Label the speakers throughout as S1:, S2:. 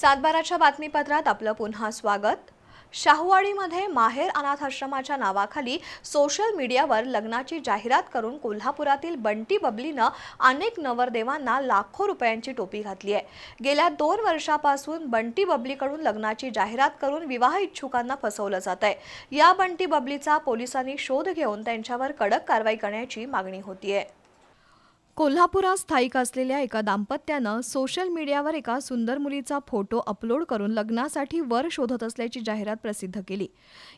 S1: सातबाराच्या बातमीपत्रात आपलं पुन्हा स्वागत. शाहूवाडीमध्ये माहेर अनाथ आश्रमाच्या नावाखाली सोशल मीडियावर लग्नाची जाहिरात करून कोल्हापुरातील बंटी बबलीनं अनेक नवरदेवांना लाखो रुपयांची टोपी घातली आहे. गेल्या दोन वर्षापासून बंटी बबलीकडून लग्नाची जाहिरात करून विवाह इच्छुकांना फसवलं जात आहे. या बंटी बबलीचा पोलिसांनी शोध घेऊन त्यांच्यावर कडक कारवाई करण्याची मागणी होतीये. कोल्हापुरात स्थायिक असलेल्या एका दाम्पत्यानं सोशल मीडियावर एका सुंदर मुलीचा फोटो अपलोड करून लग्नासाठी वर शोधत असल्याची जाहिरात प्रसिद्ध केली.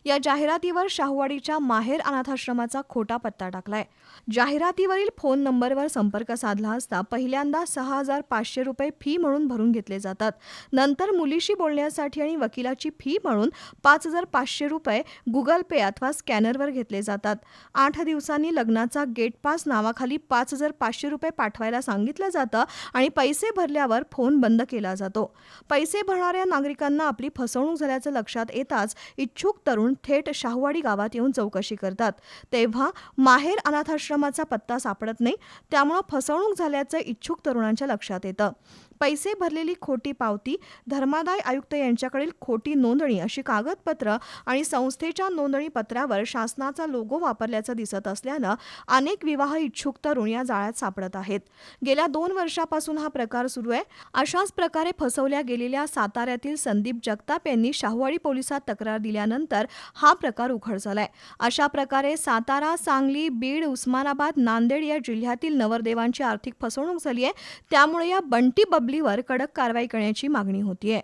S1: या जाहिरातीवर शाहूवाडीच्या माहेर अनाथाश्रमाचा खोटा पत्ता टाकलाय. जाहिरातीवरील फोन नंबरवर संपर्क साधला असता पहिल्यांदा सहा हजार पाचशे रुपये फी म्हणून भरून घेतले जातात. नंतर मुलीशी बोलण्यासाठी आणि वकिलाची फी म्हणून पाच हजार पाचशे रुपये गुगल पे अथवा स्कॅनरवर घेतले जातात. आठ दिवसांनी लग्नाचा गेट पास नावाखाली पाच हजार पाचशे रुपये पाठवायला सांगितलं जातं आणि पैसे भरल्यावर फोन बंद केला जातो. पैसे भरणाऱ्या नागरिकांना आपली फसवणूक झाल्याचं लक्षात येताच इच्छुक तरुण थेट शाहूवाडी गावात येऊन चौकशी करतात. तेव्हा माहेर अनाथाश्रमाचा पत्ता सापडत नाही त्यामुळं फसवणूक झाल्याचं इच्छुक तरुणांच्या लक्षात येतं. पैसे भरलेली खोटी पावती धर्मादाय आयुक्त यांच्याकडील खोटी नोंदणी अशी कागदपत्र आणि संस्थेच्या नोंदणी पत्रावर शासनाचा लोगो वापरल्याचं दिसत असल्यानं अनेक विवाह इच्छुक तरुण या जाळ्यात सापडत आहेत. गेल्या दोन वर्षापासून हा प्रकार सुरू आहे. अशाच प्रकारे फसवल्या गेलेल्या साताऱ्यातील संदीप जगताप यांनी शाहूवाडी पोलिसात तक्रार दिल्यानंतर हा प्रकार उघड झालाय. अशा प्रकारे सातारा सांगली बीड उस्मानाबाद नांदेड या जिल्ह्यातील नवरदेवांची आर्थिक फसवणूक झाली आहे. त्यामुळे या बंटी बबलीवर कडक कारवाई करण्याची मागणी होतीये.